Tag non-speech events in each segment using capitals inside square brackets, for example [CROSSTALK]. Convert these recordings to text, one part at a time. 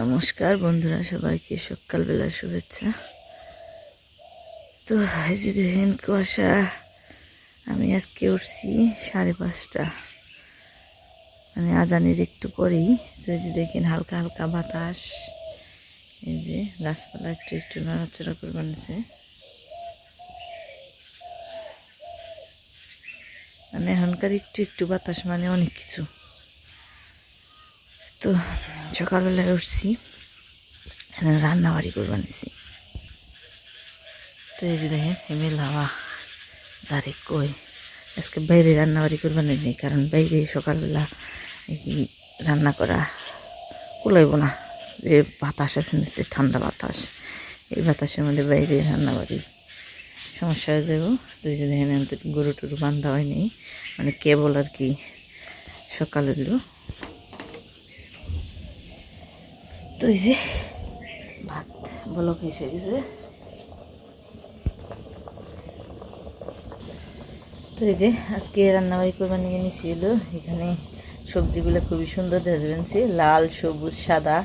নমস্কার বন্ধুরা, সবাইকে সকালবেলার শুভেচ্ছা। তো, এই যে দেখেন কুয়াশা, আমি আজকে উঠছি সাড়ে পাঁচটা। মানে আজানের একটু পরেই। তো এই যে দেখেন হালকা হালকা বাতাস। এই যে গাছপালা একটু একটু নড়াচড়া করে বানিয়েছে মানে এখনকার একটু একটু বাতাস মানে অনেক কিছু। তো সকালবেলায় উঠছি, এখানে রান্নাবাড়ি করে নিছি। তো এই যে দেখেন হিমেল হাওয়া যারে কই আজকে বাইরে রান্না রান্নাবাড়ি করে বানিয়ে কারণ বাইরে সকালবেলা রান্না করা কুলাইব না, যে বাতাস এখন হচ্ছে, ঠান্ডা বাতাস। এই বাতাসের মধ্যে বাইরে রান্নাবাড়ি সমস্যা হয়ে যাব। তুই যে দেখেন গরু টরু বান্ধা হয়নি মানে কেবল আর কি সকাল তো এই যে ভাত বলক এসে গেছে। তো এই যে আজকে রান্নাবাড়ি করবার নিয়ে নিয়েছিল এখানে সবজিগুলো খুবই সুন্দর দেখা যাচ্ছে লাল, সবুজ, সাদা।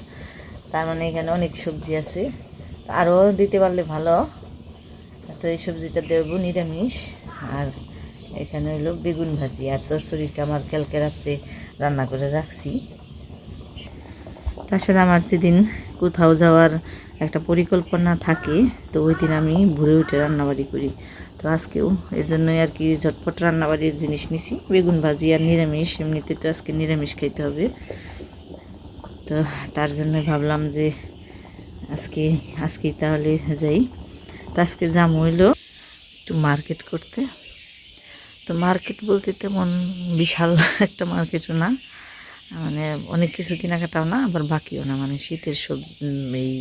তার মানে এখানে অনেক সবজি আছে। আরও দিতে পারলে ভালো। তো এই সবজিটা দেবো নিরামিষ। আর এখানে হলো বেগুন ভাজি আর সরসরিটা আমার কালকে রাত্রে রান্না করে রাখছি। তাছাড়া আমার সেদিন কোথাও যাওয়ার একটা পরিকল্পনা থাকে, তো ওই দিন আমি ভোরে উঠে রান্নাবাড়ি করি। তো আজকেও এর জন্যই আর কি ঝটপট রান্নাবাড়ির জিনিস নিছি। বেগুন ভাজি আর নিরামিষ, এমনিতে তো আজকে নিরামিষ খাইতে হবে। তো তার জন্য ভাবলাম যে আজকে, আজকেই তাহলে যাই। তো আজকে যাম হইল একটু মার্কেট করতে। তো মার্কেট বলতে তেমন বিশাল একটা মার্কেটও না। মানে অনেক কিছু কেনাকাটাও না, আবার বাকিও না। মানে শীতের সব এই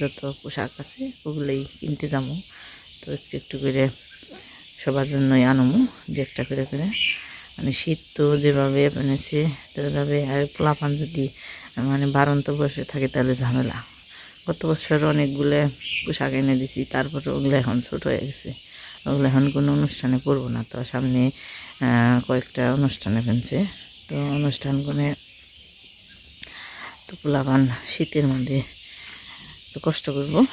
যত পোশাক আছে, ওগুলোই কিনতে যাব। তো একটু একটু করে সবার জন্যই আনমু, দু একটা করে করে। মানে শীত তো যেভাবে বানিয়েছে তো এভাবে আর পোলাপান যদি মানে বারন্ত বসে থাকে, তাহলে ঝামেলা। গত বছর অনেকগুলো পোশাক এনে দিছি, তারপরে ওগুলো এখন ছোট হয়ে গেছে। ওগুলো এখন কোনো অনুষ্ঠানে পরবো না। তো সামনে কয়েকটা অনুষ্ঠানে ফেলছে তো অনুষ্ঠান করে তো পোলাপান শীতের মধ্যে তো কষ্ট করব।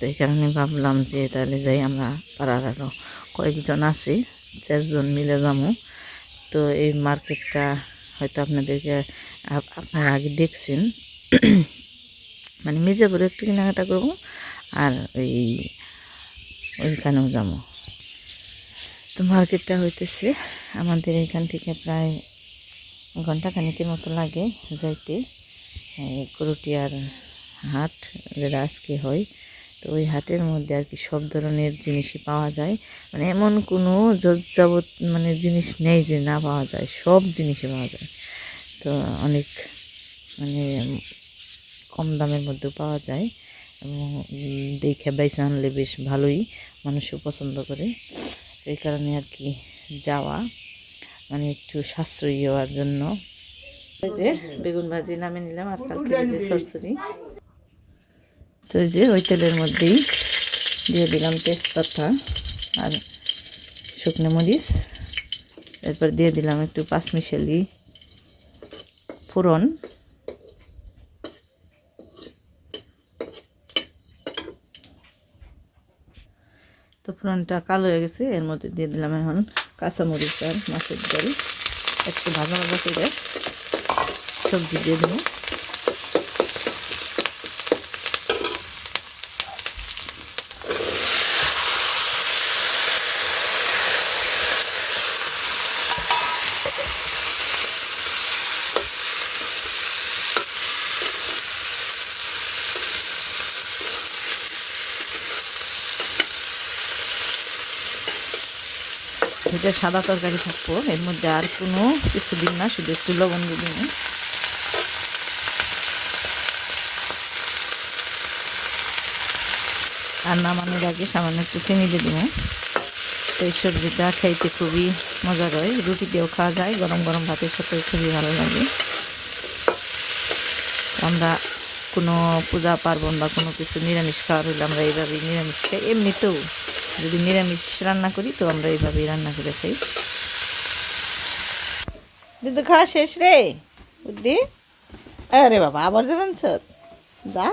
তো এই কারণে ভাবলাম যে তাহলে যাই আমরা পাড়ার আরও কয়েকজন আছে, চারজন মিলে যাব। তো এই মার্কেটটা হয়তো আপনাদেরকে আপ- আপনারা আগে দেখছেন। [CLEARS THROAT] মানে মির্জাপুরে একটু কেনাকাটা করব আর ওই ওইখানেও যাব। তো মার্কেটটা হইতেছে আমাদের এখান থেকে প্রায় ঘণ্টা খানিকের মতো লাগে যাইতে। করটিয়ার হাট যেটা আজকে হয়। তো ওই হাটের মধ্যে আর কি সব ধরনের জিনিসই পাওয়া যায়। মানে এমন কোনো যাবত মানে জিনিস নেই যে না পাওয়া যায়, সব জিনিসই পাওয়া যায়। তো অনেক মানে কম দামের মধ্যেও পাওয়া যায়। এবং দেখে বাইসে আনলে বেশ ভালোই মানুষও পছন্দ করে। এই কারণে আর কি যাওয়া মানে একটু সাশ্রয়ী হওয়ার জন্য। যে বেগুন ভাজি নামে নিলাম আর কালকে যে সরসরি। তো যে ওই তেলের মধ্যেই দিয়ে দিলাম তেজপাতা আর শুকনো মরিচ। এরপর দিয়ে দিলাম একটু পাঁচমিশালি ফোড়ন। তো ফোড়নটা কালো হয়ে গেছে, এর মধ্যে দিয়ে দিলাম এখন কাঁচামরিচ আর মাছের ডাল। একটু ভাজা ভাজা করে সবজি দিয়ে দেবো। এটা সাদা তরকারি থাকব। এর মধ্যে আর কোনো কিছু দিন না, শুধু একটু লবণ দিন আর নামানোর আগে সামান্য একটু চিনি দিয়ে দিব। এই সবজিটা খাইতে খুবই মজা হয়। রুটি দিয়েও খাওয়া যায়, গরম গরম ভাতের সাথে খুবই ভালো লাগে। আমরা কোনো পূজা পার্বণ বা কোনো কিছু নিরামিষ খাওয়ার হলে আমরা এইভাবেই নিরামিষ খাই। এমনিতেও যদি নিরামিষ রান্না করি, তো আমরা এইভাবেই রান্না করে খাই। দিদি খাওয়া শেষ রে, বুদ্ধি? আরে বাবা, আবার যাবেন যা।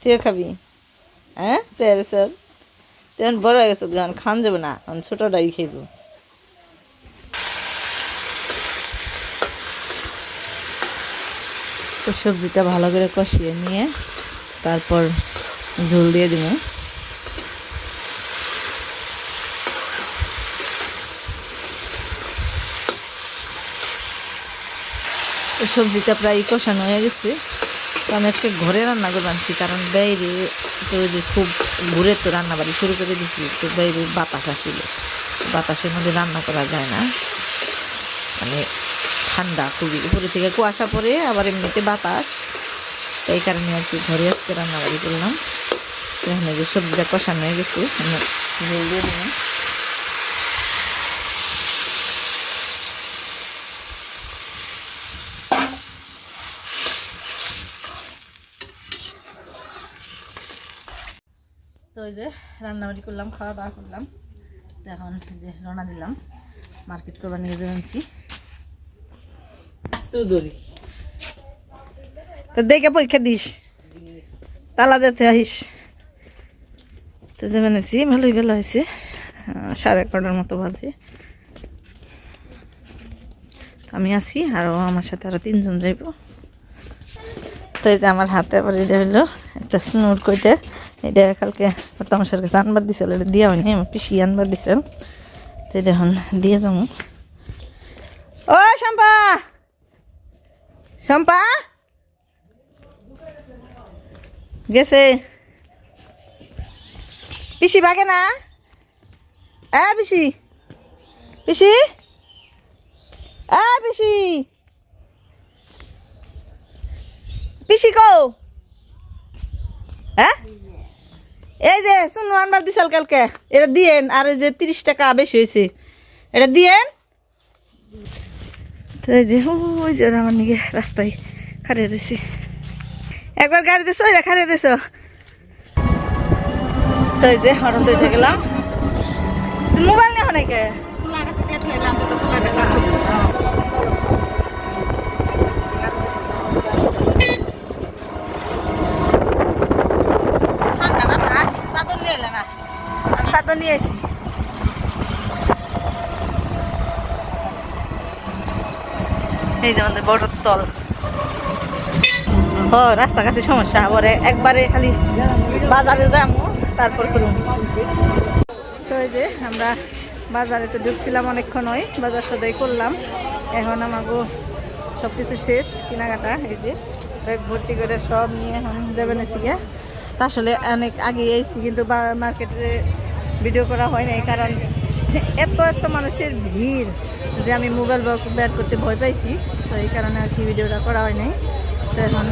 তুইও খাবি। হ্যাঁ? চেয়ারে স্যার তুই বড় হয়ে গেছে যখন খান যাবে না এখন ছোটটাই খাইব। সবজিটা ভালো করে কষিয়ে নিয়ে, তারপর ঝোল দিয়ে দিব। সবজিটা প্রায় কষানো হয়ে গেছে। আমি আজকে ঘরে রান্না করে আনছি, কারণ বাইরে তো যে খুব ঘুরে তো রান্না বাড়ি শুরু করে দিচ্ছি তো বাইরে বাতাস আসছিল বাতাসের মধ্যে রান্না করা যায় না। মানে ঠান্ডা, খুবই। উপরে থেকে কুয়াশা পড়ে, আবার এমনিতে বাতাস। এই কারণে আর কি ঘরে আজকে রান্না বাড়ি করলাম। তো এখানে যে সবজিটা কষানো হয়ে গেছে আমি ঝোল দিয়ে দিলাম। তো ওই যে রান্নাবাড়ি করলাম খাওয়া দাওয়া করলাম। তো এখন যে রওনা দিলাম মার্কেট করবার নিয়ে যাচ্ছি তো দড়ি। তো দেখে পরীক্ষা দিস তালা দিতে আহিস তো যে বানিয়েছি ভালোই বেলা হয়েছে। সাড়ে এগারোটার মতো বাজে। আমি আছি আরও আমার সাথে আরও তিনজন যাইব। তো এই যে আমার হাতে আবার এটা হলো একটা স্নোর কইটা। এটা কালকে তোমার কাছে আনবার দিছিল এটা দিয়া হয়নি, আমার পিসি আনবার দিছিল তো এটা এখন দিয়ে যাব। ও, শম্পা! শম্পা! গেছে। পিসি ভাগে না? এ, পিসি। পিসি? এ, পিসি। পিসি কও হ্যাঁ? এই যে শুনো আনবার দিছাল কালকে। এটা দিয়েন, আর ওই যে তিরিশ টাকা বেশি হয়েছে। এটা দিয়েন। তো এই যে, ওই যে আমার নিকে রাস্তায় খাড়িয়ে দিছি। একবার গাড়ি দিছো এটা খাড়িয়ে দিছো? তো এই যে হঠাৎ উঠে গেলাম। মোবাইল নেই অনেকে চাদর নিয়ে এসি এই যে আমাদের বড় তল। ও রাস্তাঘাটে সমস্যা পরে একবারে খালি বাজারে যাব তারপর করুন। তো এই যে আমরা বাজারে তো ঢুকছিলাম অনেকক্ষণ ওই বাজার সদাই করলাম। এখন আমাগো সব কিছু শেষ, কেনাকাটা, এই যে ব্যাগ ভর্তি করে সব নিয়ে এখন যাবেন এসে তা আসলে অনেক আগে এসেছি কিন্তু মার্কেটে ভিডিও করা হয় নাই, কারণ এত এত মানুষের ভিড় যে আমি মোবাইল ব্যাট করতে ভয় পাইছি। তো এই কারণে আর কি ভিডিওটা করা হয় নাই। তো এখন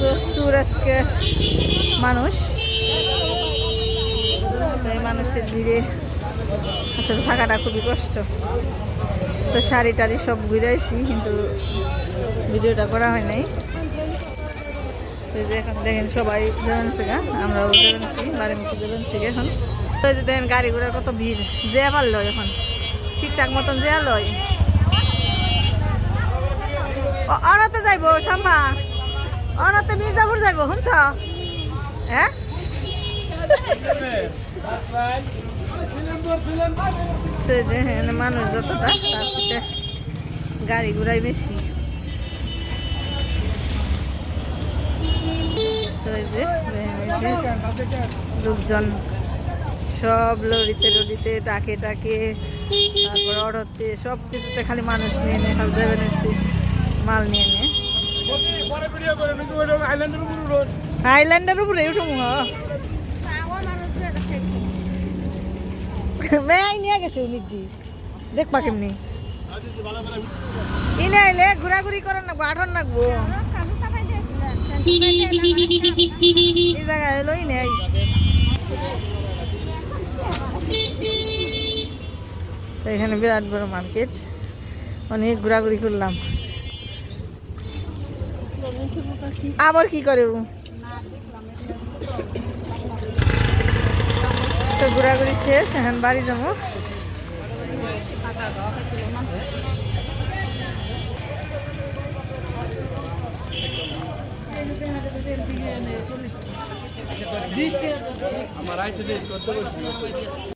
তো প্রচুর আজকে মানুষ। মানুষের ভিড়ে আসলে থাকাটা খুবই কষ্ট। তো শাড়ি টাড়ি সব ঘুরাইছি, কিন্তু ভিডিওটা করা হয় নাই। এখন দেখেন সবাই যাবেন গা, আমরাও যাবেন বাড়ির মুখে এখন। তো যে দেখেন গাড়ি ঘোড়ার কত ভিড়, যে পারল এখন, ঠিকঠাক মতন যে লয় অনাতে যাইব শাম্পা অনাতে মির্জাপুর যাইব, শুনছ? হ্যাঁ? মানুষ যতটা তার গাড়ি ঘোড়াই বেশি। লোকজন সব লরিতে লরিতে টাকে টাকে তারপর অর্ডারতে সব কিছুতে খালি মানুষ নিয়ে নিয়ে যাবেন এসে মাল নিয়ে নিয়ে। আইল্যান্ডের উপরে [LAUGHS] গেছে দেখবা কেমনি? ইনে আইলে ঘোরাঘুরি করার নাকবো আঠন তো এখানে বিরাট বড় মার্কেট অনেক ঘোরাঘুরি করলাম। আবার কি করে? তো ঘোরাঘুরি শেষ এখন বাড়ি যাব আমার আইতে দেশ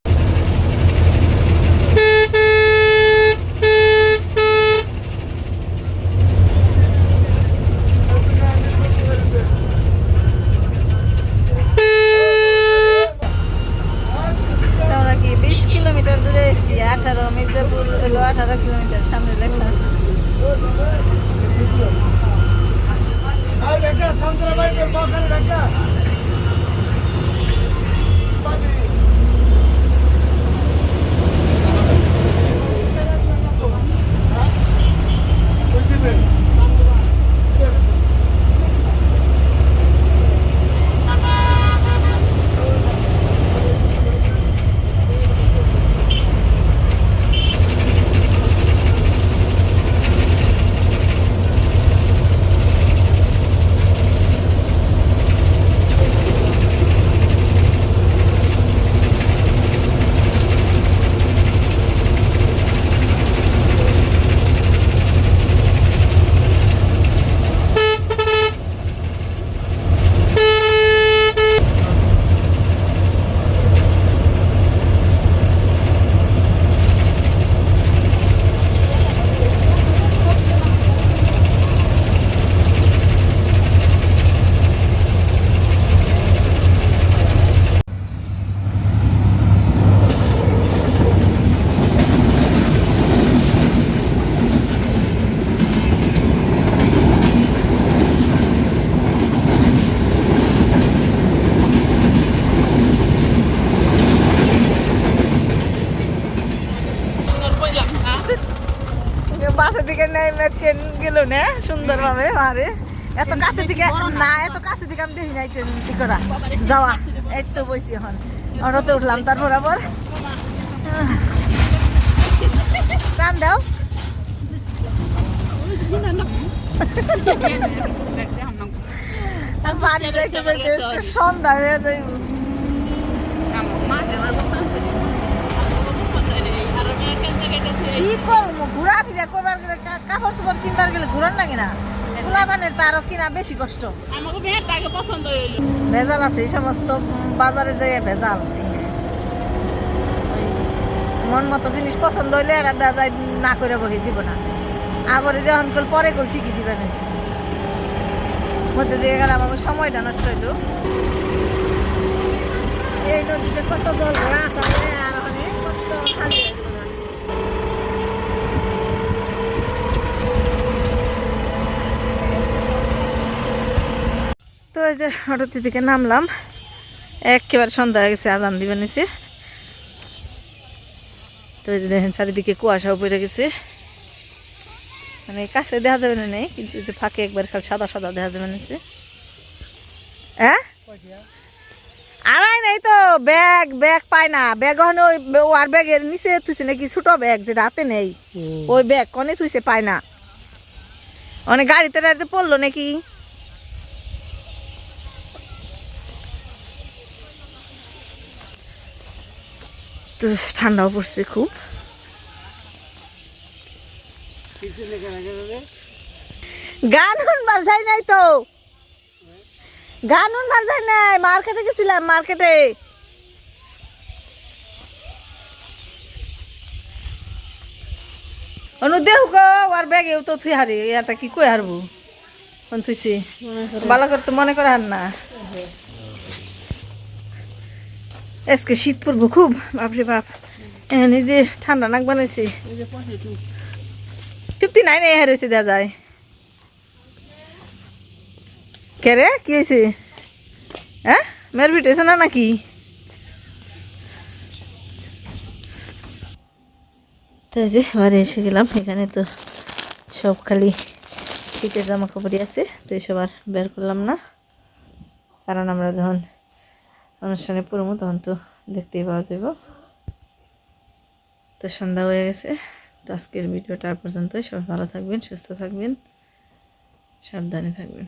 না? সুন্দরভাবে আরে এত কাছে থেকে, না, এত কাছে থেকে আমি দেখি নাই কি করা। যাওয়া, এই তো বসি এখন। অটোতে উঠলাম, তারপর আবার টান দাও। আর যাইতে যাইতে সন্ধ্যা হয়ে যাইব। কি করব ঘোরা ফিরা করবার গেলে কা- কাপড় চোপড় কিনবার গেলে ঘুরান লাগে না। তারও কিনা বেশি কষ্ট। আমাকে পছন্দ ভেজাল আছে এই সমস্ত বাজারে যাই ভেজাল মন মতো জিনিস পছন্দ হইলে দেওয়া যায় না করে বহি দিব না। আবার যখন কল পরে কল ঠিকই দিবে নিছি মধ্যে দিয়ে গেলে আমার সময়টা নষ্ট হইল। এই নদীতে কত জল ভরা আছে আর ওখানে কত খালি এই যে অটোতে থেকে নামলাম একেবারে সন্ধ্যা হয়ে গেছে আজান দিবে নিছে। তো এই যে দেখেন চারিদিকে কুয়াশাও পড়ে গেছে। মানে কাছে দেখা যাবে না নেই কিন্তু যে ফাঁকে একবার খালি সাদা সাদা দেখা যাবে নিছে। হ্যাঁ? আড়াই নাই তো ব্যাগ ব্যাগ পায় না। ব্যাগ হন ওই ও আর ব্যাগের নিচে থুইছে নাকি ছোট ব্যাগ যে রাতে নেই। ওই ব্যাগ কনে থুইছে পায় না। অনেক গাড়িতে গাড়িতে পড়ল নাকি? তো ঠান্ডাও পড়ছে খুব। গান শুনবার যাই নাই তো। গান শুনবার যাই নাই। মার্কেটে গেছিলাম মার্কেটে। অনু দেহ গো আর ব্যাগে তো থুই হারি এটা কি কই হারবো? থুইছি। ভালো করে। তো মনে করে হার না। আজকে শীত পড়ব খুব, বাপরে বাপ। এখানে যে ঠান্ডা নাক বানাইছে। ফিফটি নাই এ হয়েছে দেওয়া যায়। কে রে, কি হয়েছে হ্যাঁ মেয়ের হয়েছে না নাকি? তো এই যে, এবারে এসে গেলাম, এখানে তো সব খালি শীতের জামা কাপড়ই আছে, তো এসব আর বের করলাম না। কারণ আমরা যখন অনুষ্ঠানে পড়ব তখন তো দেখতেই পাওয়া যাব তো সন্ধ্যা হয়ে গেছে। তো আজকের ভিডিওটা পর্যন্ত সবাই ভালো থাকবেন, সুস্থ থাকবেন, সাবধানে থাকবেন।